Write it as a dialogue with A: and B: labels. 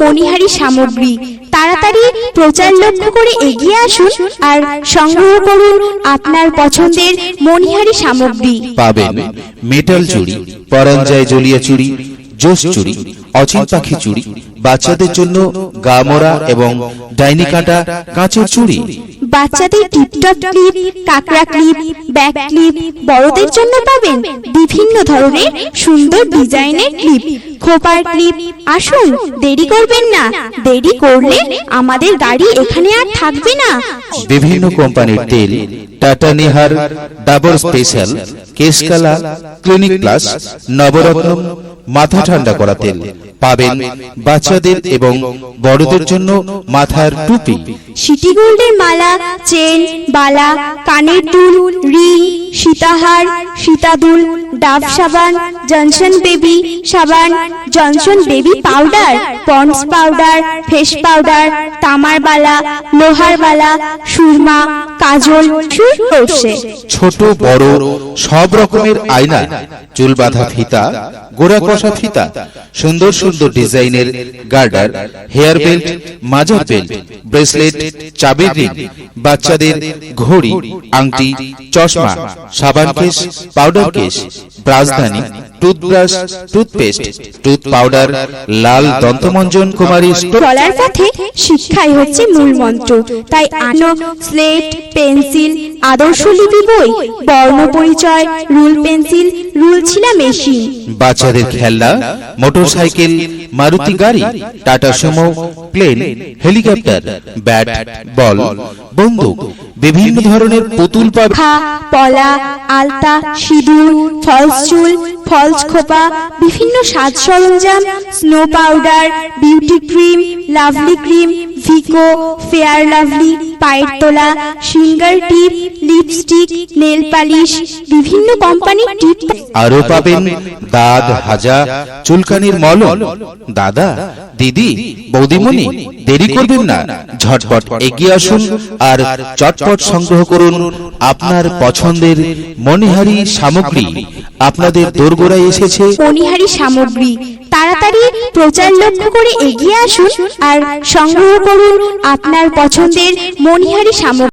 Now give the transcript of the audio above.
A: মণিহারি সামগ্রী। তাড়াতাড়ি প্রচার লক্ষ্য করে এগিয়ে আসুন আর সংগ্রহ করুন আপনার পছন্দের মণিহারি সামগ্রী।
B: পাবেন মেটাল চুড়ি, পরঞ্জায় জলিয়া চুড়ি, জোস চুড়ি, অচিন পাখি চুড়ি, বাচ্চাদের জন্য গামরা এবং ডাইনি কাটা কাঁচের চুড়ি।
A: বাচ্চাদের টিপটপ ক্লিপ কাকড়া ক্লিপ ব্যাক ক্লিপ বড়দের জন্য পাবেন বিভিন্ন ধরনের সুন্দর ডিজাইনের ক্লিপ খোপার ক্লিপ আসুন দেরি করবেন না, দেরি করলে আমাদের গাড়ি এখানে আর থাকবে না।
B: বিভিন্ন কোম্পানির তেল, Tata Nihar, Dabur special, Keshkala, clinic plus Navratna মাথা ঠান্ডা করা তেল। পাবেন বাচ্চাদের এবং বড়দের জন্য মাথার টুপি।
A: সিটি গোল্ডের মালা চেন বালা কানের দুল রিং সীতাহার সীতাদুল ডাব সাবান জনসন বেবি সাবান Johnson baby powder Pond's powder face powder তামার বালা লোহার বালা সুরমা কাজল সুর করছে
B: ছোট বড় সব রকমের আয়না। চুল বাঁধা ফিতা গোড়া কষা ফিতা সুন্দর সুন্দর ডিজাইনের গার্ডার হেয়ার বেল্ট মাজার বেল্ট ব্রেসলেট চাবির রিং বাচ্চাদের ঘড়ি, আংটি, চশমা, সাবান কেশ পাউডার কেশ ব্রাশদানি টুথব্রাশ টুথপেস্ট টুথ পাউডার লাল দন্তমঞ্জন কুমারী
A: চলার পথে শিক্ষাই হচ্ছে মূল মন্ত্র। তাই আনো স্লেট পেন্সিল আদর্শ লিপি বই বর্ণ পরিচয় রুল পেন্সিল রুল ছিলা মেশিন।
B: বাচ্চাদের খেলনা মোটরসাইকেল মারুতি গাড়ি Tata Sumo plane helicopter bat ball বন্দুক বিভিন্ন ধরনের পুতুল পাবে।
A: পলা, আলতা, সিঁদুর ফলস চুল ফলস খোপা বিভিন্ন সাজ সরঞ্জাম snow powder beauty cream lovely cream Vicco fair lovely পায়ের তোলা, সিঙ্গার টিপ লিপস্টিক নেল পালিশ বিভিন্ন কোম্পানির টিপ
B: আরও পাবেন দাঁত হাজা চুলকানির মলম। দাদা দিদি বৌদিমণি দেরি করবেন না। ঝটপট এগিয়ে আসুন আর চটপট সংগ্রহ করুন আপনার পছন্দের মনিহারি সামগ্রী। আপনাদের দোরগোড়ায় এসেছে।
A: মণিহারি সামগ্রী। তাড়াতাড়ি প্রচার লক্ষ্য করে এগিয়ে আসুন আর সংগ্রহ করুন আপনার পছন্দের মণিহারি সামগ্রী।